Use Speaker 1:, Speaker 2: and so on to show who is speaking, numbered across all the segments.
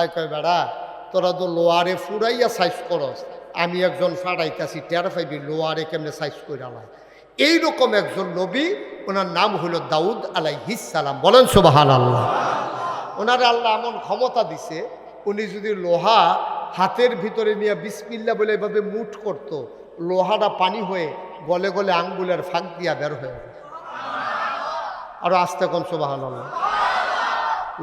Speaker 1: তাই কয়, বেড়া, তোরা তো লোয়ারে ফুরাইয়া সাইজ করস। আমি একজন ফাড়াইতাছি, টের পাইবি লোয়ারে কেমনে সাইজ আলাই এইরকম একজন নবী, ওনার নাম হলো দাউদ আলাইহিস সালাম। বলেন সুবাহান আল্লাহ ওনারে আল্লাহ এমন ক্ষমতা দিছে, উনি যদি লোহা হাতের ভিতরে নিয়ে বিসমিল্লা বলে এভাবে মুঠ করত, লোহাটা পানি হয়ে গলে গলে আঙ্গুলের ফাঁক দিয়া বের হয়ে আরও আস্তে কোন সুবাহান আল্লাহ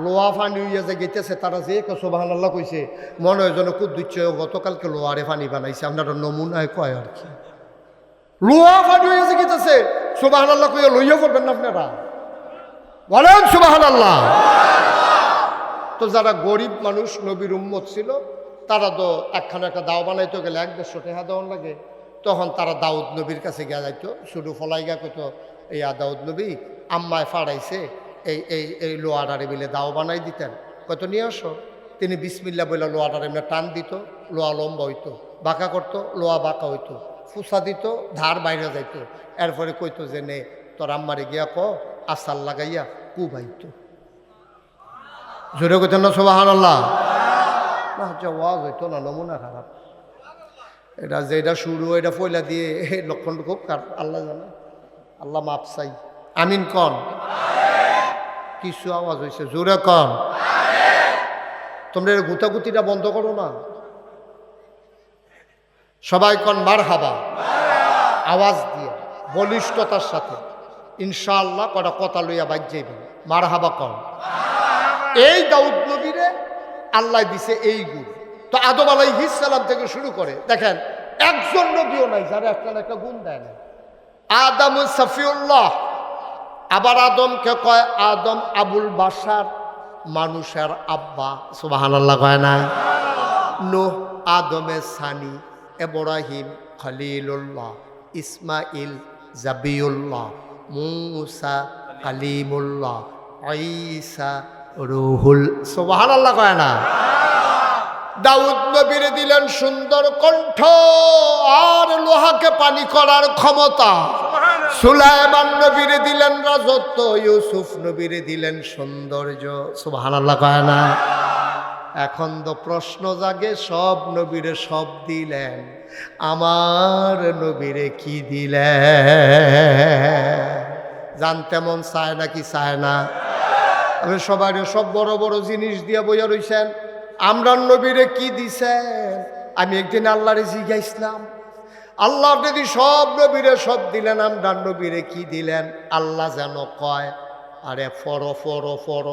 Speaker 1: লোহা ফানি হইয়া যে গেতেছে তারা যে সোবাহান আল্লাহ কইছে, মনে হয় যেন কুদ্দুচ্ছ গতকালকে লোহারে ফানি বানাইছে। আপনারা নমুনায় কয় আর কি। লোহা ফানি হইয়া যে গেতেছে সোবাহান আল্লাহ কইয়া লইয়া করবেন না আপনারা। বলেন সুবাহান আল্লাহ তো যারা গরিব মানুষ, নবীর উম্মত ছিল, তারা তো একখানে একটা দাও বানাইতে, গেলে এক দেড়শো টাকা দেওয়ার লাগে। তখন তারা দাউদ নবীর কাছে গিয়া যাইতো, শুধু ফলাই গা কত এই আ দাউদ নবী, আম্মায় ফাড়াইছে এই এই এই লোয়াডারে মিলে দাও বানাই দিতেন। কত নিয়ে আসো। তিনি বিসমিল্লা বলে লোয়াডারে এমনি টান দিত লোয়া লম্বা হইতো, বাঁকা করতো লোয়া বাঁকা হইতো, ফুসা দিত, ধার বাইরে যাইতো। এরপরে কইতো যে নে, তোর আম্মারে গিয়া ক আসাল লাগাইয়া কুবাইতো। জোরে কথা না সোবাহান আল্লাহ ওয়াজ হইতো না, নমুনা খারাপ। এটা যেটা শুরু, এটা ফয়লা দিয়ে, এই লক্ষণটা খুব খারাপ, আল্লাহ জানে। আল্লাহ মাপ চাই। আমিন কন। কিছু আওয়াজ হয়েছে। জোরে কন। তোমরা গুতাগুতিটা বন্ধ করো না। সবাই কন মার হাবা আওয়াজ দিয়ে, বলিষ্ঠতার সাথে। ইনশাআল্লাহ কটা কথা লইয়া বাজ যাইবেন। মার হাবা কন। এই দাউদ নবীরে আল্লাহ দিছে এই গুণ। তো আদম আলাইহিসালাম থেকে শুরু করে, দেখেন, একজন নবীও নাই, যারা একটা একটা গুণ দেয় না। আদম সফিউল্লাহ। আবার আদমকে কয়, আদম আবুল বাসার মানুষের আব্বা। সুবাহান আল্লাহ কয় না? নোহ আদমে সানি এব্রাহিম খলিলুল্লাহ, ইসমাইল জাবিউল্লাহ, মুসা কালিমুল্লাহ, ঈসা রুহুল। সুবাহান আল্লাহ কয় না? দাউদ নবীরে দিলেন সুন্দর কণ্ঠ, আর লোহাকে পানি করার ক্ষমতা। সুলাইমান নবীরে দিলেন রাজত্ব, ইউসুফ নবীরে দিলেন সৌন্দর্য। সুবাহান আল্লাহ কয় না? এখন তো প্রশ্ন জাগে, সব নবীরে সব দিলেন। আমার নবীরে কি দিলেন? জানতে মন চায় না কি চায় না? আমি সবাই সব বড় বড় জিনিস দিয়ে বইয়া রইছেন। আমরা নবীরে কি দিছেন? আমি একদিন আল্লাহরে জিজ্ঞাসলাম আল্লাহ যদি সব নবীরে সব দিলেন আমরা নবীরে কি দিলেন? আল্লাহ যেন কয়, আরে ফর ফর ফর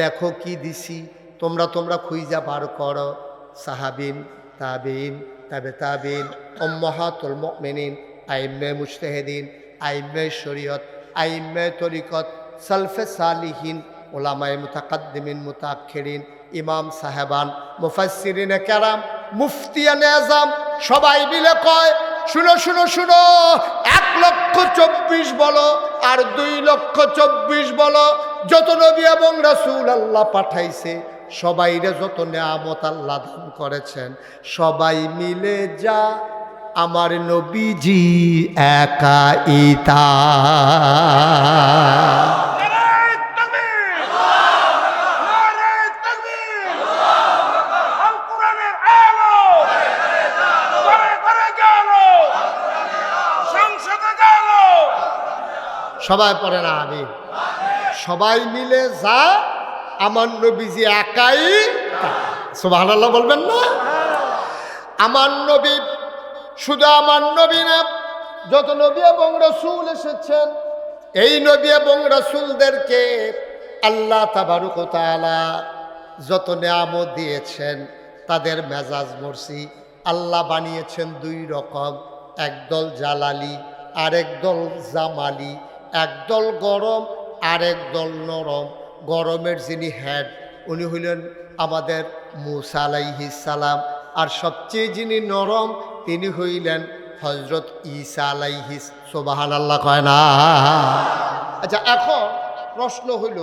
Speaker 1: দেখো কি দিছি, তোমরা তোমরা খুইজা বার করো। সাহাবিন, তাবিন, তাবে তাবিন অম্মহাতুল মুমিনিন আইমে মুজতাহিদিন আইমে শরীয়ত আইমে তরিকত, সালফে সালিহীন ওলামায় মুতাকাদ্দিমিন মুতাক্ষিরিন ইমাম সাহেবান, মুফাসসিরিন কেরাম, মুফতিয়ান আজম সবাই মিলে কয় শুনো শুনো শুনো। এক লক্ষ চব্বিশ বলো আর দুই লক্ষ চব্বিশ বলো। যত নবী এবং রাসুল আল্লাহ পাঠাইছে সবাইরে যত নেয়ামত আল্লাহ দান করেছেন। সবাই মিলে যা, আমার নবীজি একা ইতা সবাই পড়ে না আমি সবাই মিলে যা, আমার নবীজি একাই সুবাহ বলবেন না? আমার নবী, শুধু আমার নবী না, যত নবী এবং রসুল এসেছেন, এই নবী এবং রসুলদেরকে আল্লাহ তাবারুক তাআলা যত নেয়ামত দিয়েছেন, তাদের মেজাজ মরসি। আল্লাহ বানিয়েছেন দুই রকম একদল জালালি, আরেক দল জামালি। একদল গরম, আরেক দল নরম। গরমের যিনি হেড, উনি হইলেন আমাদের মুসা আলাইহিস সালাম। আর সবচেয়ে যিনি নরম, তিনি হইলেন হজরত ঈসা আলাইহিস সোবাহান আল্লাহ কয় না। আচ্ছা এখন প্রশ্ন হইল,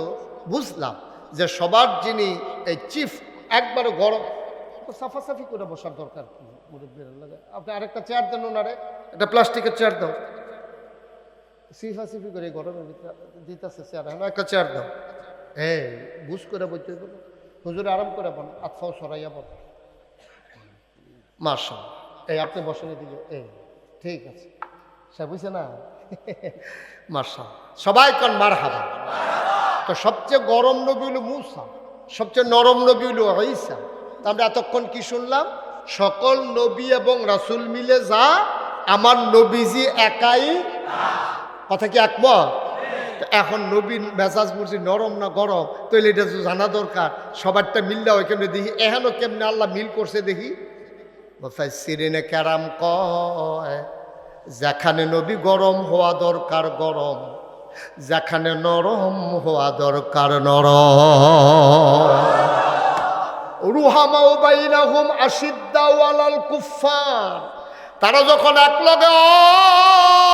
Speaker 1: বুঝলাম যে সবার যিনি এই চিফ একবারে গরম সাফাসাফি করে বসার দরকার মুরব্বীর আপনি আরেকটা চেয়ার দেন ওনারে। একটা প্লাস্টিকের চেয়ার দাও। সিফা সিফি করে গরমের ভিতরে দিতেছে চেয়ার হ্যাঁ একটা চেয়ার দাও এই বুঝ করে বলতে হুজুর আরাম করে বল আতফাও সরাইয়া বল মার্শাল এই, আপনি বসেন এদিকে। এই, ঠিক আছে। সে বুঝছে না? মার্শাল সবাই কন মার হাবা তো সবচেয়ে গরম নবী হলো মুসা। সবচেয়ে নরম নবী হলো ঈসা। তা আমরা এতক্ষণ কি শুনলাম? সকল নবী এবং রাসুল মিলে যা, আমার নবীজি একাই কথা কি একমত এখন নবীন মেজাজ মুরজি নরম না গরম? তাহলে এটা তো জানা দরকার। সবারটা মিললে ওই কেমনে দেখি। এহেনও কেমনে আল্লাহ মিল করছে দেখি। সিরিনে ক্যারাম কয়, যেখানে নবী গরম হওয়া দরকার গরম, যেখানে নরম হওয়া দরকার নরম। রুহামাও কুফার তারা যখন এক লগে